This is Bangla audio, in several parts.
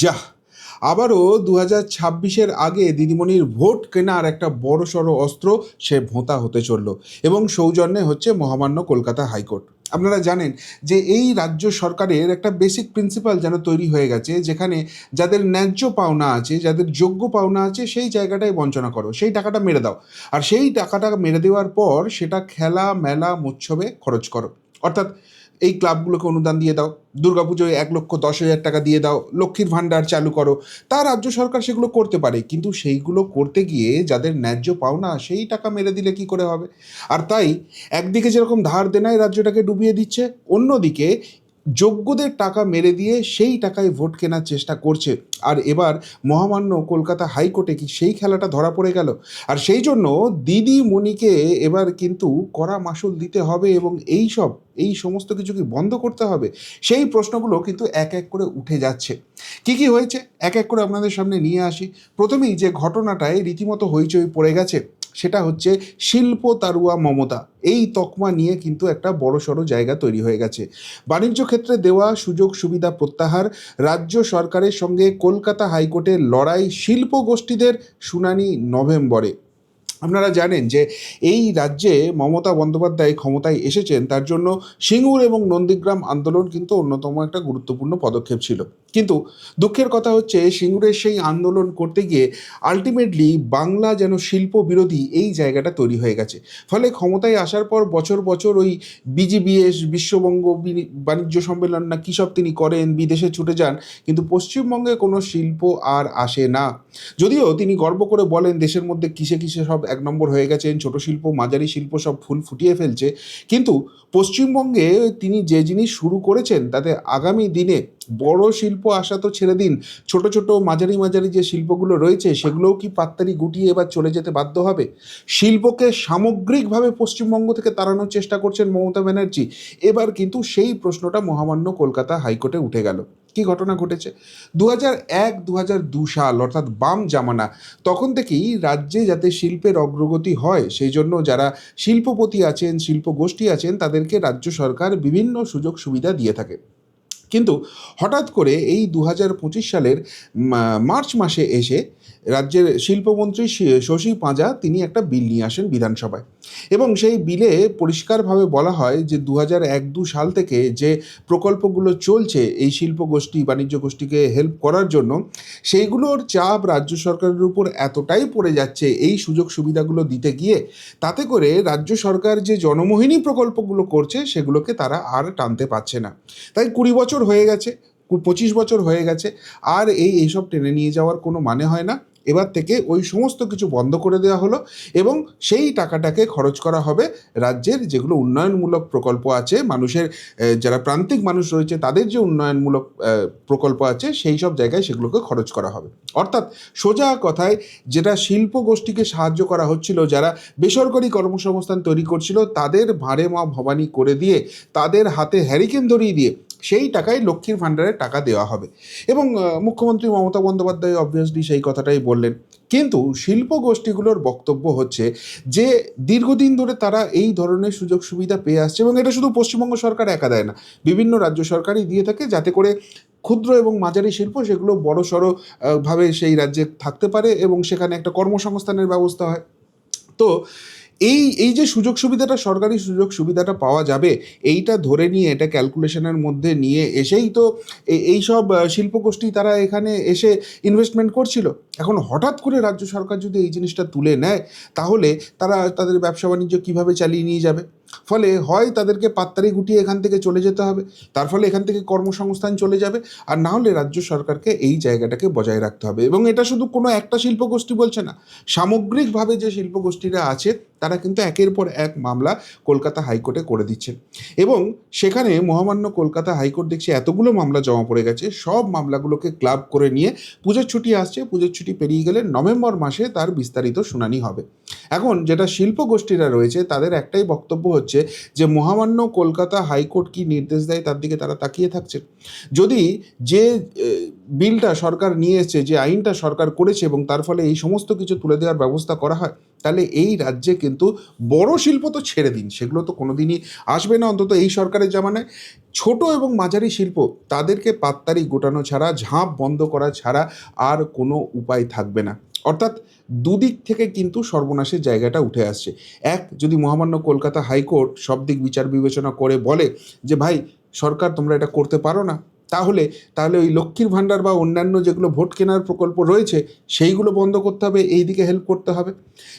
যা আবারও দু হাজার ছাব্বিশের আগে দিদিমণির ভোট কেনার একটা বড় সড়ো অস্ত্র সে ভোঁতা হতে চলল এবং সৌজন্যে হচ্ছে মহামান্য কলকাতা হাইকোর্ট। আপনারা জানেন যে এই রাজ্য সরকারের একটা বেসিক প্রিন্সিপাল যেন তৈরি হয়ে গেছে, যেখানে যাদের ন্যায্য পাওনা আছে, যাদের যোগ্য পাওনা আছে, সেই জায়গাটায় বঞ্চনা করো, সেই টাকাটা মেরে দাও। আর সেই টাকাটা মেরে দেওয়ার পর সেটা খেলা, মেলা উৎসবে খরচ করো। অর্থাৎ এই ক্লাবগুলোকে অনুদান দিয়ে দাও। দুর্গাপুজোয় এক লক্ষ দশ হাজার টাকা দিয়ে দাও। লক্ষ্মীর ভাণ্ডার চালু করো। তা রাজ্য সরকার সেগুলো করতে পারে, কিন্তু সেইগুলো করতে গিয়ে যাদের ন্যায্য পাওনা, সেই টাকা মেরে দিলে কি করে হবে? আর তাই একদিকে যেরকম ধার দেনায় রাজ্যটাকে ডুবিয়ে দিচ্ছে, অন্যদিকে যোগ্যদের টাকা মেরে দিয়ে সেই টাকায় ভোট কেনার চেষ্টা করছে। আর এবার মহামান্য কলকাতা হাইকোর্টে কি সেই খেলাটা ধরা পড়ে গেল? আর সেই জন্য দিদি মণিকে এবার কিন্তু কড়া মাসুল দিতে হবে এবং এই সব, এই সমস্ত কিছু কি বন্ধ করতে হবে? সেই প্রশ্নগুলো কিন্তু এক এক করে উঠে যাচ্ছে। কি কি হয়েছে? এক এক করে আপনাদের সামনে নিয়ে আসি। প্রথমেই যে ঘটনাটায় রীতিমতো হইচই পড়ে গেছে। সেটা হচ্ছে শিল্প তারুয়া মমতা। এই তকমা নিয়ে কিন্তু একটা বড় সড়ো জায়গা তৈরি হয়ে গেছে। বাণিজ্য ক্ষেত্রে দেওয়া সুযোগ সুবিধা প্রত্যাহার, রাজ্য সরকারের সঙ্গে কলকাতা হাইকোর্টের লড়াই শিল্প গোষ্ঠীদের শুনানি নভেম্বরে। আপনারা জানেন যে এই রাজ্যে মমতা বন্দ্যোপাধ্যায় ক্ষমতায় এসেছেন, তার জন্য সিঙ্গুর এবং নন্দীগ্রাম আন্দোলন কিন্তু অন্যতম একটা গুরুত্বপূর্ণ পদক্ষেপ ছিল। কিন্তু দুঃখের কথা হচ্ছে, সিঙ্গুরের সেই আন্দোলন করতে গিয়ে আলটিমেটলি বাংলা যেন শিল্প বিরোধী এই জায়গাটা তৈরি হয়ে গেছে। ফলে ক্ষমতায় আসার পর বছর বছর ওই বিজিবিএস, বিশ্ববঙ্গ বাণিজ্য সম্মেলন না কী সব তিনি করেন, বিদেশে ছুটে যান, কিন্তু পশ্চিমবঙ্গে কোনো শিল্প আর আসে না। যদিও তিনি গর্ব করে বলেন, দেশের মধ্যে কিসে কিসে সব এক নম্বর হয়ে গেছেন, ছোট শিল্প, মাঝারি শিল্প সব ফুল ফুটিয়ে ফেলছে। কিন্তু পশ্চিমবঙ্গে তিনি যে জিনিস শুরু করেছেন, তাতে আগামী দিনে বড় শিল্প আসা তো ছেড়ে দিন। ছোট ছোট, মাঝারি মাঝারি যে শিল্পগুলো রয়েছে, সেগুলোও কি পাত্তারি গুটিয়ে এবার চলে যেতে বাধ্য হবে? শিল্পকে সামগ্রিকভাবে পশ্চিমবঙ্গ থেকে তাড়ানোর চেষ্টা করছেন মমতা ব্যানার্জি। এবার কিন্তু সেই প্রশ্নটা মহামান্য কলকাতা হাইকোর্টে উঠে গেল। কি ঘটনা ঘটেছে? দু হাজার এক দু হাজার দু সাল, অর্থাৎ বাম জামানা, তখন থেকেই রাজ্যে যাতে শিল্পের অগ্রগতি হয়, সেই জন্য যারা শিল্পপতি আছেন শিল্প গোষ্ঠী আছেন, তাদেরকে রাজ্য সরকার বিভিন্ন সুযোগ সুবিধা দিয়ে থাকে। কিন্তু হঠাৎ করে এই দু হাজার পঁচিশ সালের মার্চ মাসে এসে রাজ্যের শিল্পমন্ত্রী শশী পাঁজা তিনি একটা বিল নিয়ে আসেন বিধানসভায়। এবং সেই বিলে পরিষ্কারভাবে বলা হয় যে দু হাজার এক দু সাল থেকে যে প্রকল্পগুলো চলছে এই শিল্প গোষ্ঠী, বাণিজ্য গোষ্ঠীকে হেল্প করার জন্য, সেইগুলোর চাপ রাজ্য সরকারের উপর এতটাই পড়ে যাচ্ছে এই সুযোগ সুবিধাগুলো দিতে গিয়ে, তাতে করে রাজ্য সরকার যে জনমোহিনী প্রকল্পগুলো করছে সেগুলোকে তারা আর টানতে পারছে না। তাই কুড়ি বছর হয়ে গেছে পঁচিশ বছর হয়ে গেছে, আর এই এইসব টেনে নিয়ে যাওয়ার কোনো মানে হয় না। এবার থেকে ওই সমস্ত কিছু বন্ধ করে দেওয়া হলো এবং সেই টাকাটাকে খরচ করা হবে রাজ্যের যেগুলো উন্নয়নমূলক প্রকল্প আছে, মানুষের যারা প্রান্তিক মানুষ রয়েছে তাদের যে উন্নয়নমূলক প্রকল্প আছে সেই সব জায়গায় সেগুলোকে খরচ করা হবে। অর্থাৎ সোজা কথায় যেটা শিল্প গোষ্ঠীকে সাহায্য করা হচ্ছিল, যারা বেসরকারি কর্মসংস্থান তৈরি করছিল, তাদের ভাঁড়ে মা ভবানী করে দিয়ে, তাদের হাতে হ্যারিকেন ধরিয়ে দিয়ে সেই টাকায় লক্ষ্মীর ভাণ্ডারের টাকা দেওয়া হবে। এবং মুখ্যমন্ত্রী মমতা বন্দ্যোপাধ্যায় অবভিয়াসলি সেই কথাটাই বললেন। কিন্তু শিল্প গোষ্ঠীগুলোর বক্তব্য হচ্ছে যে, দীর্ঘদিন ধরে তারা এই ধরনের সুযোগ সুবিধা পেয়ে আসছে এবং এটা শুধু পশ্চিমবঙ্গ সরকার একা দেয় না, বিভিন্ন রাজ্য সরকারই দিয়ে থাকে যাতে করে ক্ষুদ্র এবং মাঝারি শিল্প সেগুলো বড় ভাবে সেই রাজ্যে থাকতে পারে এবং সেখানে একটা কর্মসংস্থানের ব্যবস্থা হয়। তো এই এই যে সুযোগ সুবিধাটা, সরকারি সুযোগ সুবিধাটা পাওয়া যাবে, এইটা ধরে নিয়ে, এটা ক্যালকুলেশনের মধ্যে নিয়ে এসেই তো এই সব শিল্পগোষ্ঠী তারা এখানে এসে ইনভেস্টমেন্ট করছিল। এখন হঠাৎ করে রাজ্য সরকার যদি এই জিনিসটা তুলে নেয়, তাহলে তারা তাদের ব্যবসা বাণিজ্য কীভাবে চালিয়ে নিয়ে যাবে? ফলে হয় তাদেরকে পাত্তারি গুটিয়ে এখান থেকে চলে যেতে হবে। তার ফলে এখান থেকে কর্মসংস্থান চলে যাবে। আর না হলে রাজ্য সরকারকে এই জায়গাটাকে বজায় রাখতে হবে। এবং এটা শুধু কোনো একটা শিল্পগোষ্ঠী বলছে না, সামগ্রিকভাবে যে শিল্পগোষ্ঠীরা আছে, তারা কিন্তু একের পর এক মামলা কলকাতা হাইকোর্টে করে দিচ্ছেন। এবং সেখানে মহামান্য কলকাতা হাইকোর্ট দেখছি এতগুলো মামলা জমা পড়ে গেছে, সব মামলাগুলোকে ক্লাব করে নিয়ে পুজোর ছুটি আসছে। পুজোর ছুটি পেরিয়ে গেলে নভেম্বর মাসে তার বিস্তারিত শুনানি হবে। এখন যেটা শিল্প গোষ্ঠীরা রয়েছে, তাদের একটাই বক্তব্য হচ্ছে হচ্ছে যে মহামান্য কলকাতা হাইকোর্ট কি নির্দেশ দেয় তার দিকে তারা তাকিয়ে থাকছে। যদি যে বিলটা সরকার নিয়ে এসেছে, যে আইনটা সরকার করেছে এবং তার ফলে এই সমস্ত কিছু তুলে দেওয়ার ব্যবস্থা করা হয়, তাহলে এই রাজ্যে কিন্তু বড় শিল্প তো ছেড়ে দিন, সেগুলো তো কোনোদিনই আসবে না, অন্তত এই সরকারের জামানায়। ছোট এবং মাঝারি শিল্প, তাদেরকে পাত্তারি গোটানো ছাড়া, ঝাঁপ বন্ধ করা ছাড়া আর কোনো উপায় থাকবে না। অর্থাৎ দুদিক থেকে কিন্তু সর্বনাশের জায়গাটা উঠে আসছে। এক, যদি মহামান্য কলকাতা হাইকোর্ট সব দিক বিচার বিবেচনা করে বলে যে, ভাই, সরকার, তোমরা এটা করতে পারো না। তাহলে তাহলে ওই লক্ষ্মীর ভাণ্ডার বা অন্যান্য যেগুলো ভোট কেনার প্রকল্প রয়েছে, সেইগুলো বন্ধ করতে হবে, এই দিকে হেল্প করতে হবে।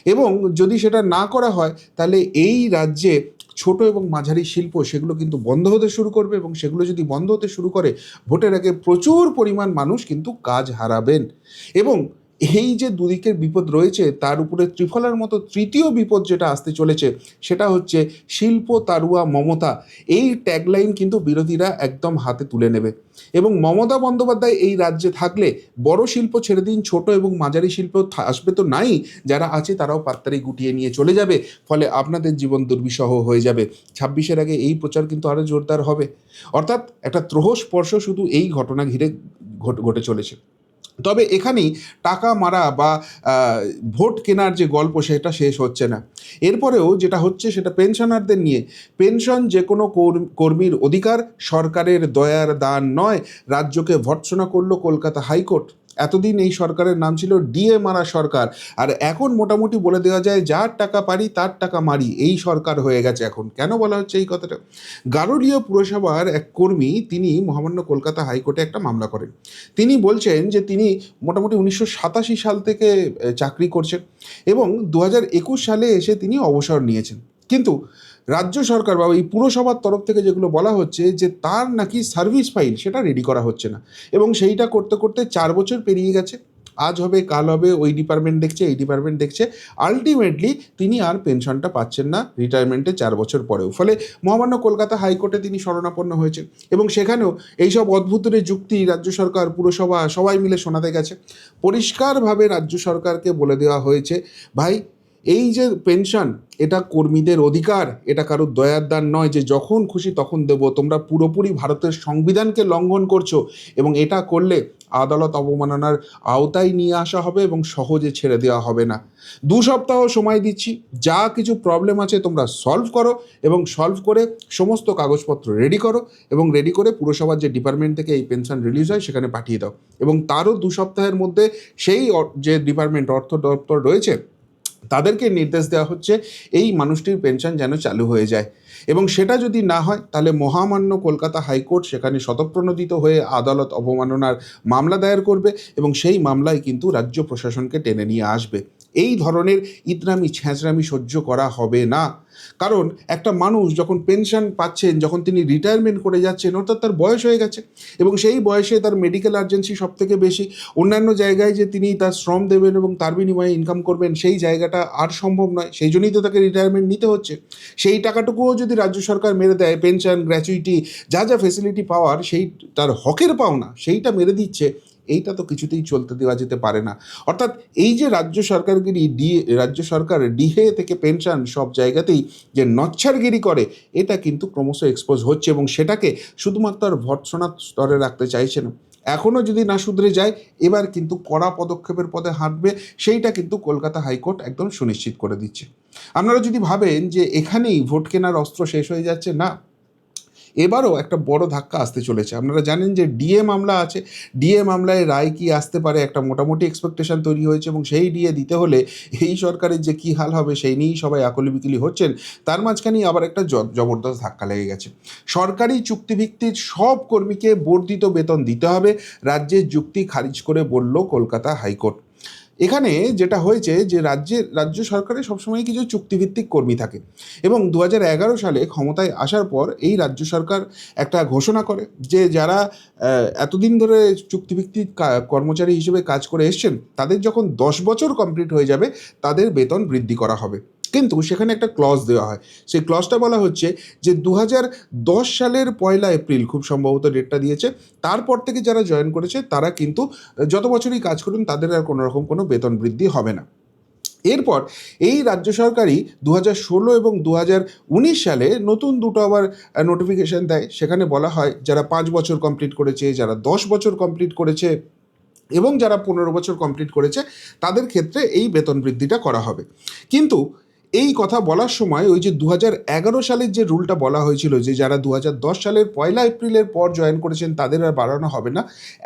এবং যদি সেটা না করা হয়, তাহলে এই রাজ্যে ছোট এবং মাঝারি শিল্প, সেগুলো কিন্তু বন্ধ হতে শুরু করবে এবং সেগুলো যদি বন্ধ হতে শুরু করে, ভোটের আগে প্রচুর পরিমাণ মানুষ কিন্তু কাজ হারাবেন। এবং এই যে দুদিকের বিপদ রয়েছে, তার উপরে ত্রিফলার মতো তৃতীয় বিপদ যেটা আসতে চলেছে, সেটা হচ্ছে শিল্প তারুয়া মমতা। এই ট্যাগলাইন কিন্তু বিরোধীরা একদম হাতে তুলে নেবে। এবং মমতা বন্দ্যোপাধ্যায় এই রাজ্যে থাকলে বড় শিল্প ছেড়ে দিন, ছোট এবং মাঝারি শিল্প আসবে তো নাই, যারা আছে তারাও পাত্তারি গুটিয়ে নিয়ে চলে যাবে, ফলে আপনাদের জীবন দুর্বিষহ হয়ে যাবে। ছাব্বিশের আগে এই প্রচার কিন্তু আরও জোরদার হবে। অর্থাৎ একটা ত্রহ স্পর্শ শুধু এই ঘটনা ঘিরে ঘটে চলেছে। তবে এখানেই টাকা মারা বা ভোট কেনার যে গল্প সেটা শেষ হচ্ছে না। এরপরেও যেটা হচ্ছে সেটা পেনশনারদের নিয়ে, পেনশন যে কোনো কর্মীর অধিকার সরকারের দয়ার দান নয়, রাজ্যকে ভর্ৎসনা করল কলকাতা হাইকোর্ট। এতদিন এই সরকারের নাম ছিল ডিএ মারা সরকার। আর এখন মোটামুটি বলে দেওয়া যায়, যার টাকা পারি তার টাকা মারি, এই সরকার হয়ে গেছে এখন। কেন বলা হচ্ছে এই কথাটা? গারুলিয়া পুরসভার এক কর্মী, তিনি মহামান্য কলকাতা হাইকোর্টে একটা মামলা করেন। তিনি বলছেন যে তিনি মোটামুটি উনিশশো সাতাশি সাল থেকে চাকরি করছেন এবং দু সালে এসে তিনি অবসর নিয়েছেন। কিন্তু রাজ্য সরকার বা এই পুরসভার তরফ থেকে যেগুলো বলা হচ্ছে যে তার নাকি সার্ভিস ফাইল সেটা রেডি করা হচ্ছে না। এবং সেইটা করতে করতে চার বছর পেরিয়ে গেছে। আজ হবে, কাল হবে, ওই ডিপার্টমেন্ট দেখছে, এই ডিপার্টমেন্ট দেখছে। আলটিমেটলি তিনি আর পেনশনটা পাচ্ছেন না রিটায়ারমেন্টে চার বছর পরেও। ফলে মহামান্য কলকাতা হাইকোর্টে তিনি শরণাপন্ন হয়েছেন। এবং সেখানেও এইসব অদ্ভুতের যুক্তি রাজ্য সরকার, পুরসভা সবাই মিলে শোনাতে গেছে। পরিষ্কারভাবে রাজ্য সরকারকে বলে দেওয়া হয়েছে, ভাই এই যে পেনশন এটা কর্মীদের অধিকার, এটা কারোর দয়ার দান নয় যে যখন খুশি তখন দেব। তোমরা পুরোপুরি ভারতের সংবিধানকে লঙ্ঘন করছ এবং এটা করলে আদালত অবমাননার আওতায় নিয়ে আসা হবে এবং সহজে ছেড়ে দেওয়া হবে না। দু সপ্তাহ সময় দিচ্ছি, যা কিছু প্রবলেম আছে তোমরা সলভ করো এবং সলভ করে সমস্ত কাগজপত্র রেডি করো এবং রেডি করে পুরসভার যে ডিপার্টমেন্ট থেকে এই পেনশন রিলিজ হয় সেখানে পাঠিয়ে দাও। এবং তারও দু সপ্তাহের মধ্যে সেই যে ডিপার্টমেন্ট অর্থ দপ্তর রয়েছে তাদেরকে নির্দেশ দেওয়া হচ্ছে এই মানুষটির পেনশন যেন চালু হয়ে যায়। এবং সেটা যদি না হয়, তাহলে মহামান্য কলকাতা হাইকোর্ট সেখানে স্বতঃপ্রণোদিত হয়ে আদালত অবমাননার মামলা দায়ের করবে এবং সেই মামলায় কিন্তু রাজ্য প্রশাসনকে টেনে নিয়ে আসবে। এই ধরনের ইতরামি, ছ্যাঁচড়ামি সহ্য করা হবে না। কারণ একটা মানুষ যখন পেনশন পাচ্ছেন, যখন তিনি রিটায়ারমেন্ট করে যাচ্ছেন, অর্থাৎ তার বয়স হয়ে গেছে এবং সেই বয়সে তার মেডিকেল আর্জেন্সি সব থেকে বেশি। অন্যান্য জায়গায় যে তিনি তার শ্রম দেবেন এবং তার বিনিময়ে ইনকাম করবেন, সেই জায়গাটা আর সম্ভব নয়। সেই জন্যই তো তাকে রিটায়ারমেন্ট নিতে হচ্ছে। সেই টাকাটুকুও যদি রাজ্য সরকার মেরে দেয় পেনশন গ্র্যাচুইটি যা যা ফেসিলিটি পাওয়ার, সেই তার হকের পাওনা, সেইটা মেরে দিচ্ছে। এইটা তো কিছুতেই চলতে দেওয়া যেতে পারে না। অর্থাৎ এই যে রাজ্য সরকারগিরি ডি, রাজ্য সরকার ডিহে থেকে পেনশন সব জায়গাতেই যে নচ্ছারগিরি করে, এটা কিন্তু ক্রমশ এক্সপোজ হচ্ছে এবং সেটাকে শুধুমাত্র আর ভর্ৎসনার স্তরে রাখতে চাইছে না। এখনও যদি না শুধরে যায়, এবার কিন্তু কড়া পদক্ষেপের পথে হাঁটবে, সেইটা কিন্তু কলকাতা হাইকোর্ট একদম সুনিশ্চিত করে দিচ্ছে। আপনারা যদি ভাবেন যে এখানেই ভোট কেনার অস্ত্র শেষ হয়ে যাচ্ছে, না। এবারও একটা বড় ধাক্কা আসতে চলেছে। আপনারা জানেন যে ডিএ মামলা আছে। ডিএ মামলায় রায় কি আসতে পারে একটা মোটামুটি এক্সপেকটেশন তৈরি হয়েছে এবং সেই ডিএ দিতে হলে এই সরকারের যে কী হাল হবে সেই নিয়েই সবাই আকলি বিকলি হচ্ছেন। তার মাঝখানেই আবার একটা জবরদস্ত ধাক্কা লেগে গেছে। সরকারি চুক্তিভিত্তিক সব কর্মীকে বর্ধিত বেতন দিতে হবে। রাজ্যের যুক্তি খারিজ করে বলল কলকাতা হাইকোর্ট। এখানে যেটা হয়েছে যে রাজ্যের, রাজ্য সরকারের সবসময় কিছু চুক্তিভিত্তিক কর্মী থাকে এবং দু হাজার এগারো সালে ক্ষমতায় আসার পর এই রাজ্য সরকার একটা ঘোষণা করে যে যারা এতদিন ধরে চুক্তিভিত্তিক কর্মচারী হিসেবে কাজ করে এসছেন, তাদের যখন দশ বছর কমপ্লিট হয়ে যাবে, তাদের বেতন বৃদ্ধি করা হবে। কিন্তু সেখানে একটা ক্লজ দেওয়া হয়। সেই ক্লজটা বলা হচ্ছে যে দু সালের পয়লা এপ্রিল খুব সম্ভবত ডেটটা দিয়েছে। তারপর থেকে যারা জয়েন করেছে, তারা কিন্তু যত বছরই কাজ করুন, তাদের আর কোনো রকম কোনো বেতন বৃদ্ধি হবে না। এরপর এই রাজ্য সরকারই দু ষোলো এবং দু হাজার উনিশ সালে নতুন দুটো আবার নোটিফিকেশন দেয়। সেখানে বলা হয়, যারা পাঁচ বছর কমপ্লিট করেছে, যারা দশ বছর কমপ্লিট করেছে এবং যারা পনেরো বছর কমপ্লিট করেছে, তাদের ক্ষেত্রে এই বেতন বৃদ্ধিটা করা হবে। কিন্তু এই কথা বলার সময় ওই যে দু সালের যে রুলটা বলা হয়েছিল যে যারা দু সালের পয়লা এপ্রিলের পর জয়েন করেছেন তাদের আর বাড়ানো হবে না,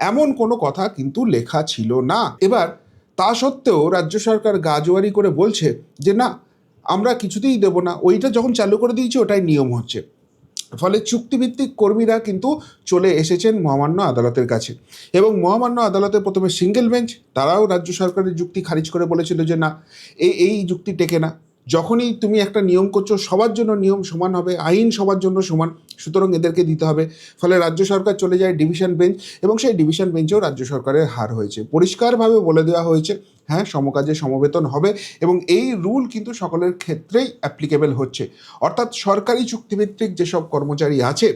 এমন কোনো কথা কিন্তু লেখা ছিল না। এবার তা সত্ত্বেও রাজ্য সরকার গাজোয়ারি করে বলছে যে না, আমরা কিছুতেই দেব না, ওইটা যখন চালু করে দিয়েছি ওটাই নিয়ম হচ্ছে। ফলে চুক্তিভিত্তিক কর্মীরা কিন্তু চলে এসেছেন মহামান্য আদালতের কাছে। এবং মহামান্য আদালতে প্রথমে সিঙ্গেল বেঞ্চ তারাও রাজ্য সরকারের যুক্তি খারিজ করে বলেছিল যে না এই এই যুক্তি টেকে না। যখনই তুমি একটা নিয়ম করছ, সবার জন্য নিয়ম সমান হবে, আইন সবার জন্য সমান, সুতরাং এদেরকে দিতে হবে। ফলে রাজ্য সরকার চলে যায় ডিভিশন বেঞ্চ এবং সেই ডিভিশন বেঞ্চেও রাজ্য সরকারের হার হয়েছে। পরিষ্কারভাবে বলে দেওয়া হয়েছে হ্যাঁ সমকাজে সমবেতন হবে এবং এই রুল কিন্তু সকলের ক্ষেত্রেই অ্যাপ্লিকেবল হচ্ছে। অর্থাৎ সরকারি চুক্তিভিত্তিক যেসব কর্মচারী আছে,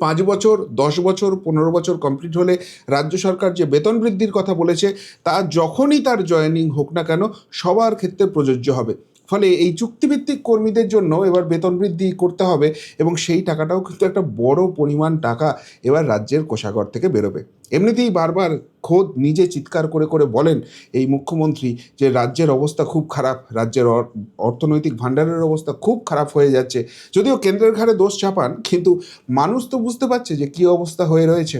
পাঁচ বছর, দশ বছর, পনেরো বছর কমপ্লিট হলে রাজ্য সরকার যে বেতন বৃদ্ধির কথা বলেছে, তা যখনই তার জয়েনিং হোক না কেন, সবার ক্ষেত্রে প্রযোজ্য হবে। ফলে এই চুক্তিভিত্তিক কর্মীদের জন্য এবার বেতন বৃদ্ধি করতে হবে এবং সেই টাকাটাও কিন্তু একটা বড় পরিমাণ টাকা এবার রাজ্যের কোষাগর থেকে বেরোবে। এমনিতেই বারবার খোদ নিজে চিৎকার করে করে বলেন এই মুখ্যমন্ত্রী যে রাজ্যের অবস্থা খুব খারাপ, রাজ্যের অর্থনৈতিক ভাণ্ডারের অবস্থা খুব খারাপ হয়ে যাচ্ছে। যদিও কেন্দ্রের ঘাড়ে দোষ চাপান, কিন্তু মানুষ তো বুঝতে পারছে যে কী অবস্থা হয়ে রয়েছে।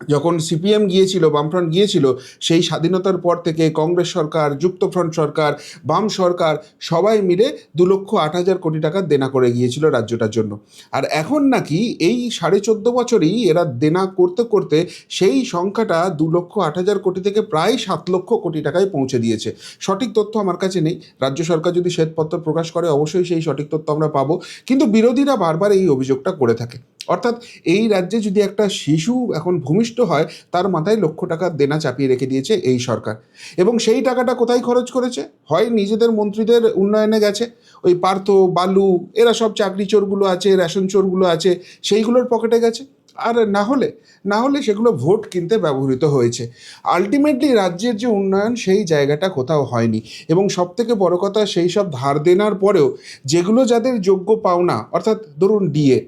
যখন সিপিএম গিয়েছিল, বামফ্রন্ট গিয়েছিল, সেই স্বাধীনতার পর থেকে কংগ্রেস সরকার, যুক্তফ্রন্ট সরকার, বাম সরকার সবাই মিলে দু লক্ষ আট হাজার কোটি টাকা দেনা করে গিয়েছিল রাজ্যটার জন্য। আর এখন নাকি এই সাড়ে চোদ্দ বছরেই এরা দেনা করতে করতে সেই সংখ্যাটা দু লক্ষ আট হাজার কোটি থেকে প্রায় সাত লক্ষ কোটি টাকায় পৌঁছে দিয়েছে। সঠিক তথ্য আমার কাছে নেই। রাজ্য সরকার যদি শ্বেতপত্র প্রকাশ করে, অবশ্যই সেই সঠিক তথ্য আমরা পাবো। কিন্তু বিরোধীরা বারবার এই অভিযোগটা করে থাকে। অর্থাৎ এই রাজ্যে যদি একটা শিশু এখন ভূমিষ্ঠ হয়, তার মাথায় লক্ষ টাকার দেনা চাপিয়ে রেখে দিয়েছে এই সরকার। এবং সেই টাকাটা কোথায় খরচ করেছে? হয় নিজেদের মন্ত্রীদের উন্নয়নে গেছে? ওই পার্থ, বালু, এরা সব চাকরি চোরগুলো আছে, রেশন চোরগুলো আছে, সেইগুলোর পকেটে গেছে? আর না হলে না হলে সেগুলো ভোট কিনতে ব্যবহৃত হয়েছে। আলটিমেটলি রাজ্যের যে উন্নয়ন, সেই জায়গাটা কোথাও হয়নি। এবং সব থেকে বড় কথা, সেই সব ধার দেনার পরেও যেগুলো যাদের যোগ্য পাওনা, অর্থাৎ ধরুন ডিএ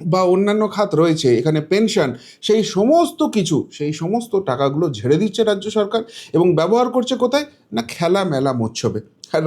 বা অন্যান্য খাত রয়েছে, এখানে পেনশন সেই সমস্ত কিছু, সেই সমস্ত টাকাগুলো ঝেড়ে দিচ্ছে রাজ্য সরকার এবং ব্যবহার করছে কোথায়? না খেলা মেলা মৎসবে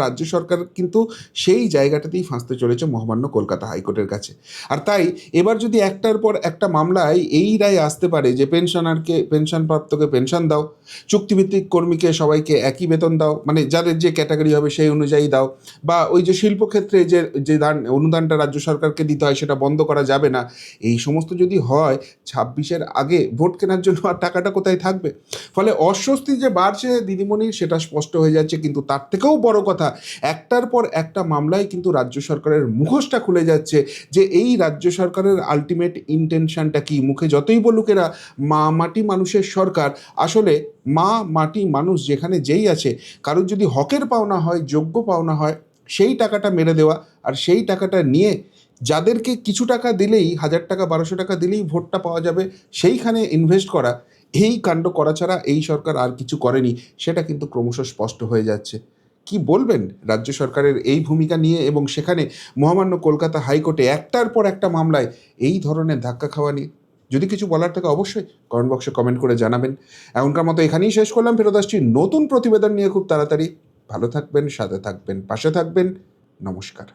রাজ্য সরকার কিন্তু সেই জায়গাটাতেই ফাঁসতে চলেছে মহামান্য কলকাতা হাইকোর্টের কাছে। আর তাই এবার যদি একটার পর একটা মামলায় এই রায় আসতে পারে যে পেনশনারকে পেনশন প্রাপ্তকে পেনশন দাও, চুক্তিভিত্তিক কর্মীকে সবাইকে একই বেতন দাও মানে যাদের যে ক্যাটাগরি হবে সেই অনুযায়ী দাও, বা ওই যে শিল্পক্ষেত্রে যে যে দান, অনুদানটা রাজ্য সরকারকে দিতে হয় সেটা বন্ধ করা যাবে না, এই সমস্ত যদি হয়, ছাব্বিশের আগে ভোট কেনার জন্য আর টাকাটা কোথায় থাকবে? ফলে অস্বস্তি যে বাড়ছে দিদিমণির সেটা স্পষ্ট হয়ে যাচ্ছে, কিন্তু তার থেকেও বড় কথা, একটার পর একটা মামলায় কিন্তু রাজ্য সরকারের মুখোশটা খুলে যাচ্ছে যে এই রাজ্য সরকারের আলটিমেট ইন্টেনশনটা কি? মুখে যতই বলুক এরা, মা মাটি মানুষের সরকার। আসলে মা মাটি মানুষ যেখানে যেই আছে, কারোর যদি হকের পাওনা হয়, যোগ্য পাওনা হয়, সেই টাকাটা মেরে দেওয়া আর সেই টাকাটা নিয়ে যাদেরকে কিছু টাকা দিলেই, হাজার টাকা, বারোশো টাকা দিলেই ভোটটা পাওয়া যাবে, সেইখানে ইনভেস্ট করা, এই কাণ্ড করা ছাড়া এই সরকার আর কিছু করেনি। সেটা কিন্তু ক্রমশ স্পষ্ট হয়ে যাচ্ছে। কি বলবেন রাজ্য সরকারের এই ভূমিকা নিয়ে? এবং সেখানে মহামান্য কলকাতা হাইকোর্টে একটার পর একটা মামলায় এই ধরনের ধাক্কা খাওয়া নিয়ে? যদি কিছু বলার থাকে অবশ্যই কমেন্ট বক্সে কমেন্ট করে জানাবেন। এমনকার মতো এখানেই শেষ করলাম। ফেরত আসছি নতুন প্রতিবেদন নিয়ে খুব তাড়াতাড়ি। ভালো থাকবেন, সাথে থাকবেন, পাশে থাকবেন। নমস্কার।